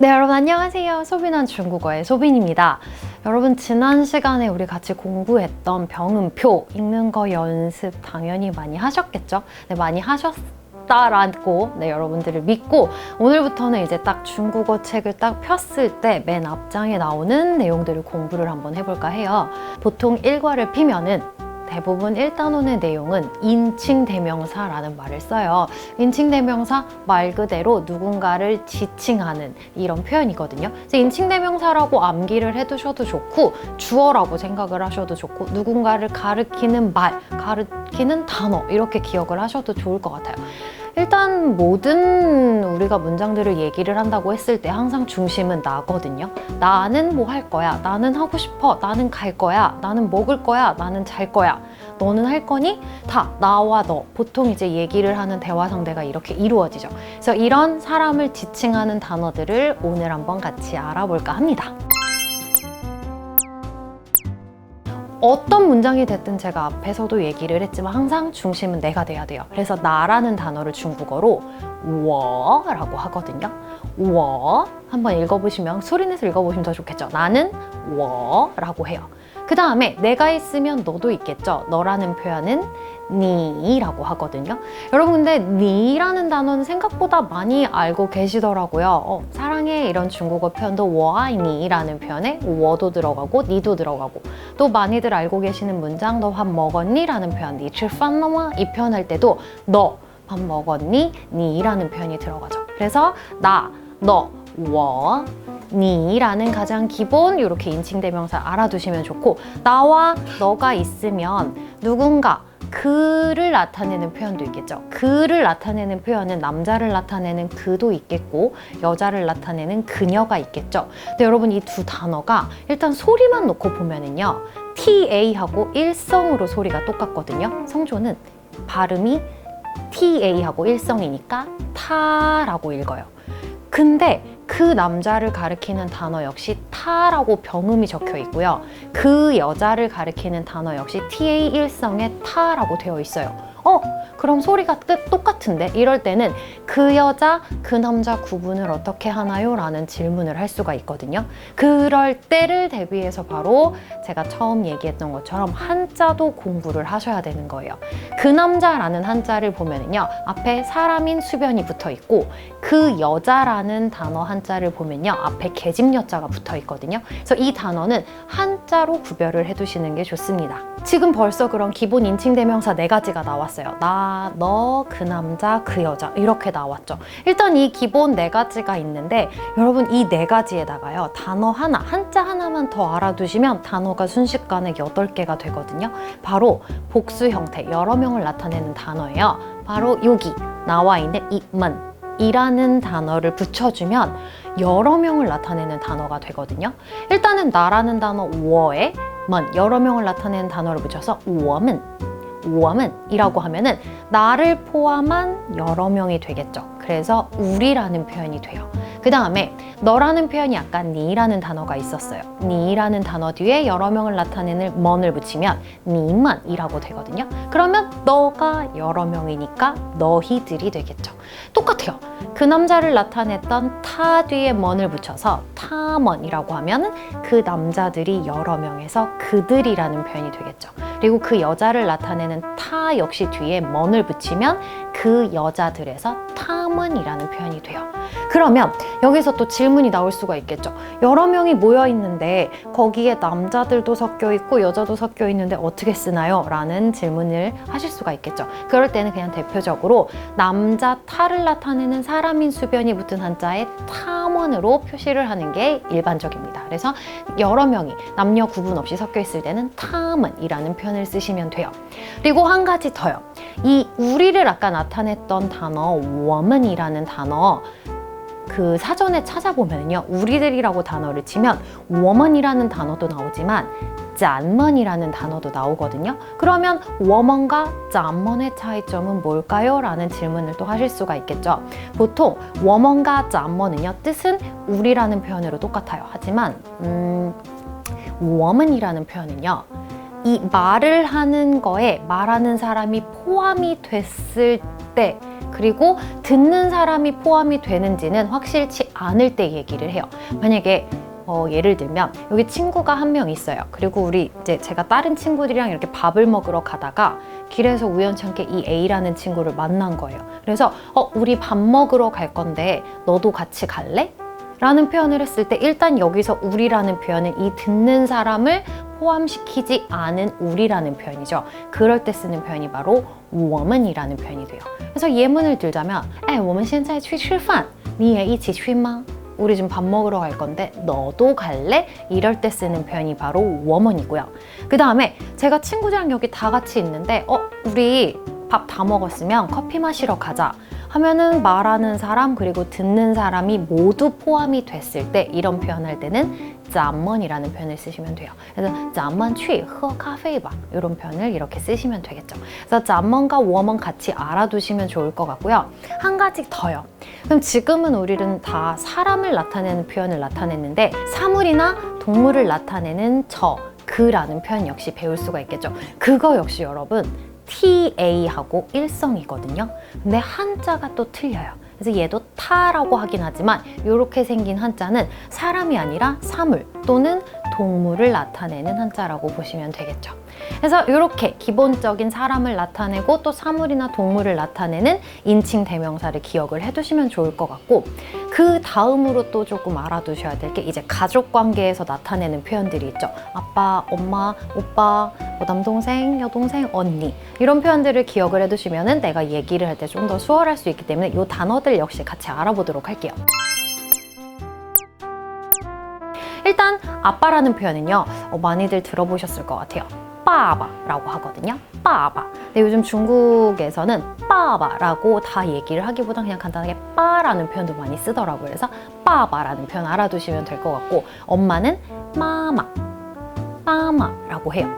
네, 여러분 안녕하세요. 소빈한 중국어의 소빈입니다. 여러분 지난 시간에 우리 같이 공부했던 병음표 읽는 거 연습 당연히 많이 하셨겠죠? 네, 많이 하셨다라고 네, 여러분들을 믿고 오늘부터는 이제 딱 중국어 책을 딱 폈을 때 맨 앞장에 나오는 내용들을 공부를 한번 해볼까 해요. 보통 일과를 피면은 대부분 1단원의 내용은 인칭 대명사라는 말을 써요. 인칭 대명사 말 그대로 누군가를 지칭하는 이런 표현이거든요. 그래서 인칭 대명사라고 암기를 해두셔도 좋고 주어라고 생각을 하셔도 좋고 누군가를 가르키는 말, 가르키는 단어 이렇게 기억을 하셔도 좋을 것 같아요. 일단 모든 우리가 문장들을 얘기를 한다고 했을 때 항상 중심은 나거든요. 나는 뭐 할 거야. 나는 하고 싶어. 나는 갈 거야. 나는 먹을 거야. 나는 잘 거야. 너는 할 거니? 다 나와 너. 보통 이제 얘기를 하는 대화 상대가 이렇게 이루어지죠. 그래서 이런 사람을 지칭하는 단어들을 오늘 한번 같이 알아볼까 합니다. 어떤 문장이 됐든 제가 앞에서도 얘기를 했지만 항상 중심은 내가 돼야 돼요. 그래서 나라는 단어를 중국어로 워라고 하거든요. 워 한번 읽어보시면 소리내서 읽어보시면 더 좋겠죠. 나는 워라고 해요. 그 다음에 내가 있으면 너도 있겠죠. 너라는 표현은 니라고 하거든요. 여러분 근데 니라는 단어는 생각보다 많이 알고 계시더라고요. 어, 사랑해 이런 중국어 표현도 워아이니라는 표현에 워도 들어가고 니도 들어가고 또 많이들 알고 계시는 문장 너 밥 먹었니?라는 표현 니吃饭了吗?이 표현 할 때도 너 밥 먹었니? 니라는 표현이 들어가죠. 그래서 나, 너, 워, 니라는 가장 기본 이렇게 인칭 대명사 알아두시면 좋고 나와 너가 있으면 누군가 그를 나타내는 표현도 있겠죠. 그를 나타내는 표현은 남자를 나타내는 그도 있겠고 여자를 나타내는 그녀가 있겠죠. 근데 여러분 이 두 단어가 일단 소리만 놓고 보면은요. TA하고 일성으로 소리가 똑같거든요. 성조는 발음이 TA하고 일성이니까 타라고 읽어요. 근데 그 남자를 가리키는 단어 역시 타라고 병음이 적혀 있고요. 그 여자를 가리키는 단어 역시 TA 일성의 타라고 되어 있어요. 어? 그럼 소리가 뜻 똑같은데? 이럴 때는 그 여자, 그 남자 구분을 어떻게 하나요? 라는 질문을 할 수가 있거든요. 그럴 때를 대비해서 바로 제가 처음 얘기했던 것처럼 한자도 공부를 하셔야 되는 거예요. 그 남자라는 한자를 보면요. 앞에 사람인 수변이 붙어 있고 그 여자라는 단어 한자를 보면요. 앞에 계집 여자가 붙어 있거든요. 그래서 이 단어는 한자로 구별을 해두시는 게 좋습니다. 지금 벌써 그런 기본 인칭 대명사 네 가지가 나왔어요. 나, 너, 그 남자, 그 여자 이렇게 나왔죠. 일단 이 기본 네 가지가 있는데 여러분 이 네 가지에다가요. 단어 하나, 한자 하나만 더 알아두시면 단어가 순식간에 여덟 개가 되거든요. 바로 복수 형태, 여러 명을 나타내는 단어예요. 바로 여기 나와 있는 이만 이라는 단어를 붙여주면 여러 명을 나타내는 단어가 되거든요. 일단은 나라는 단어 워에 만 여러 명을 나타내는 단어를 붙여서 워 먼 워먼이라고 하면은 나를 포함한 여러 명이 되겠죠. 그래서 우리라는 표현이 돼요. 그 다음에 너라는 표현이 약간 니라는 단어가 있었어요. 니라는 단어 뒤에 여러 명을 나타내는 먼을 붙이면 니만이라고 되거든요. 그러면 너가 여러 명이니까 너희들이 되겠죠. 똑같아요. 그 남자를 나타냈던 타 뒤에 먼을 붙여서 타먼이라고 하면 그 남자들이 여러 명에서 그들이라는 표현이 되겠죠. 그리고 그 여자를 나타내는 타 역시 뒤에 먼을 붙이면 그 여자들에서 타 먼이라는 표현이 돼요. 그러면 여기서 또 질문이 나올 수가 있겠죠. 여러 명이 모여 있는데 거기에 남자들도 섞여 있고 여자도 섞여 있는데 어떻게 쓰나요? 라는 질문을 하실 수가 있겠죠. 그럴 때는 그냥 대표적으로 남자 타를 나타내는 사람인 수변이 붙은 한자에 탐원으로 표시를 하는 게 일반적입니다. 그래서 여러 명이 남녀 구분 없이 섞여 있을 때는 탐은이라는 표현을 쓰시면 돼요. 그리고 한 가지 더요. 이 우리를 아까 나타냈던 단어 woman이라는 단어 그 사전에 찾아보면요. 우리들이라고 단어를 치면 woman이라는 단어도 나오지만 짠먼이라는 단어도 나오거든요. 그러면 woman과 짠먼의 차이점은 뭘까요? 라는 질문을 또 하실 수가 있겠죠. 보통 woman과 짠먼은요. 뜻은 우리라는 표현으로 똑같아요. 하지만 음, woman이라는 표현은요. 이 말을 하는 거에 말하는 사람이 포함이 됐을 때 그리고 듣는 사람이 포함이 되는지는 확실치 않을 때 얘기를 해요. 만약에 어, 예를 들면 여기 친구가 한 명 있어요. 그리고 우리 이제 제가 다른 친구들이랑 이렇게 밥을 먹으러 가다가 길에서 우연찮게 이 A라는 친구를 만난 거예요. 그래서 어, 우리 밥 먹으러 갈 건데 너도 같이 갈래? 라는 표현을 했을 때 일단 여기서 우리라는 표현은 이 듣는 사람을 포함시키지 않은 우리라는 표현이죠. 그럴 때 쓰는 표현이 바로 我们이라는 표현이 돼요. 그래서 예문을 들자면 哎,我们现在去吃饭你也一起去吗? 우리 지금 밥 먹으러 갈 건데 너도 갈래? 이럴 때 쓰는 표현이 바로 我们이고요. 그 다음에 제가 친구들이랑 여기 다 같이 있는데 어 우리 밥 다 먹었으면 커피 마시러 가자. 하면은 말하는 사람 그리고 듣는 사람이 모두 포함이 됐을 때 이런 표현할 때는 잠먼이라는 표현을 쓰시면 돼요. 그래서 잠먼 취, 허, 카페이바 이런 표현을 이렇게 쓰시면 되겠죠. 그래서 잠먼과 워먼 같이 알아두시면 좋을 것 같고요. 한 가지 더요. 그럼 지금은 우리는 다 사람을 나타내는 표현을 나타냈는데 사물이나 동물을 나타내는 저, 그라는 표현 역시 배울 수가 있겠죠. 그거 역시 여러분 TA하고 일성이거든요. 근데 한자가 또 틀려요. 그래서 얘도 타라고 하긴 하지만 이렇게 생긴 한자는 사람이 아니라 사물 또는 동물을 나타내는 한자라고 보시면 되겠죠. 그래서 이렇게 기본적인 사람을 나타내고 또 사물이나 동물을 나타내는 인칭 대명사를 기억을 해두시면 좋을 것 같고 그 다음으로 또 조금 알아두셔야 될 게 이제 가족 관계에서 나타내는 표현들이 있죠. 아빠, 엄마, 오빠, 뭐 남동생, 여동생, 언니 이런 표현들을 기억을 해두시면은 내가 얘기를 할 때 좀 더 수월할 수 있기 때문에 이 단어들 역시 같이 알아보도록 할게요. 일단 아빠라는 표현은요 어, 많이들 들어보셨을 것 같아요. 빠바라고 하거든요. 빠바. 근데 요즘 중국에서는 빠바라고 다 얘기를 하기보다 그냥 간단하게 빠라는 표현도 많이 쓰더라고요. 그래서 빠바라는 표현 알아두시면 될 것 같고 엄마는 마마, 빠마라고 해요.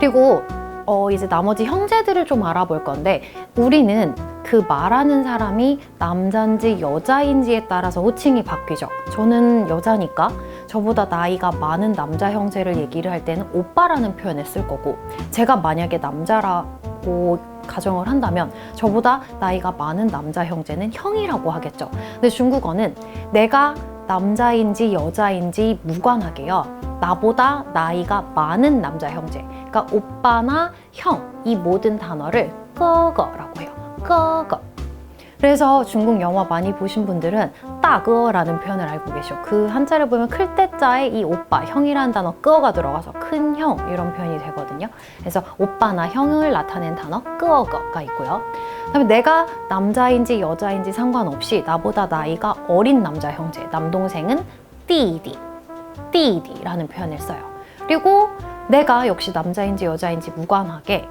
그리고 어, 이제 나머지 형제들을 좀 알아볼 건데 우리는 그 말하는 사람이 남자인지 여자인지에 따라서 호칭이 바뀌죠. 저는 여자니까 저보다 나이가 많은 남자 형제를 얘기를 할 때는 오빠라는 표현을 쓸 거고 제가 만약에 남자라고 가정을 한다면 저보다 나이가 많은 남자 형제는 형이라고 하겠죠. 근데 중국어는 내가 남자인지 여자인지 무관하게요. 나보다 나이가 많은 남자 형제, 그러니까 오빠나 형 이 모든 단어를 꺼거라고 해요. 꺼거. 그래서 중국 영화 많이 보신 분들은 따거라는 표현을 알고 계셔. 그 한자를 보면 클 때자에 이 오빠, 형이라는 단어 끄어가 들어가서 큰 형 이런 표현이 되거든요. 그래서 오빠나 형을 나타낸 단어 끄어거가 있고요. 그다음에 내가 남자인지 여자인지 상관없이 나보다 나이가 어린 남자 형제, 남동생은 띠디, 띠디라는 표현을 써요. 그리고 내가 역시 남자인지 여자인지 무관하게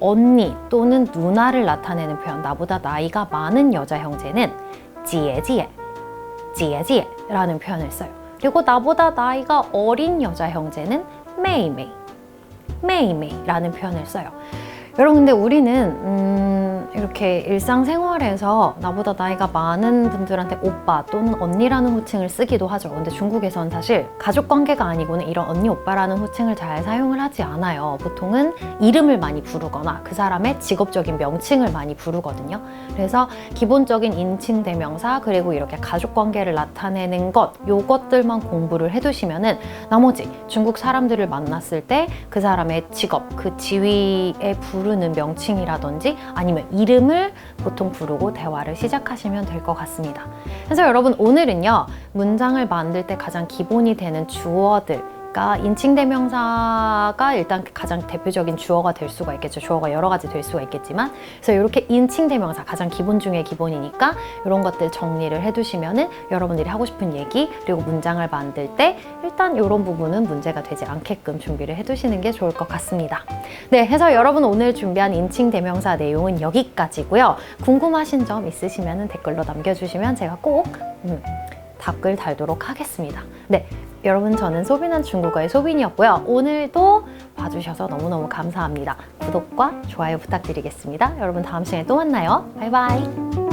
언니 또는 누나를 나타내는 표현 나보다 나이가 많은 여자 형제는 지에지에 지에지에라는 표현을 써요. 그리고 나보다 나이가 어린 여자 형제는 메이메이 메이메이라는 표현을 써요. 여러분 근데 우리는 음, 이렇게 일상생활에서 나보다 나이가 많은 분들한테 오빠 또는 언니라는 호칭을 쓰기도 하죠. 근데 중국에선 사실 가족 관계가 아니고는 이런 언니 오빠라는 호칭을 잘 사용을 하지 않아요. 보통은 이름을 많이 부르거나 그 사람의 직업적인 명칭을 많이 부르거든요. 그래서 기본적인 인칭 대명사 그리고 이렇게 가족 관계를 나타내는 것 요것들만 공부를 해두시면은 나머지 중국 사람들을 만났을 때 그 사람의 직업 그 지위에 부르는 명칭이라든지 아니면 이름을 보통 부르고 대화를 시작하시면 될 것 같습니다. 그래서 여러분 오늘은요 문장을 만들 때 가장 기본이 되는 주어들 그러니까 인칭 대명사가 일단 가장 대표적인 주어가 될 수가 있겠죠. 주어가 여러 가지 될 수가 있겠지만 그래서 이렇게 인칭 대명사 가장 기본 중에 기본이니까 이런 것들 정리를 해두시면은 여러분들이 하고 싶은 얘기 그리고 문장을 만들 때 일단 이런 부분은 문제가 되지 않게끔 준비를 해두시는 게 좋을 것 같습니다. 네, 해서 여러분 오늘 준비한 인칭 대명사 내용은 여기까지고요. 궁금하신 점 있으시면 댓글로 남겨주시면 제가 꼭 음, 답글 달도록 하겠습니다. 네, 여러분 저는 소비난 중국어의 소빈이었고요. 오늘도 봐주셔서 너무너무 감사합니다. 구독과 좋아요 부탁드리겠습니다. 여러분 다음 시간에 또 만나요. 바이바이.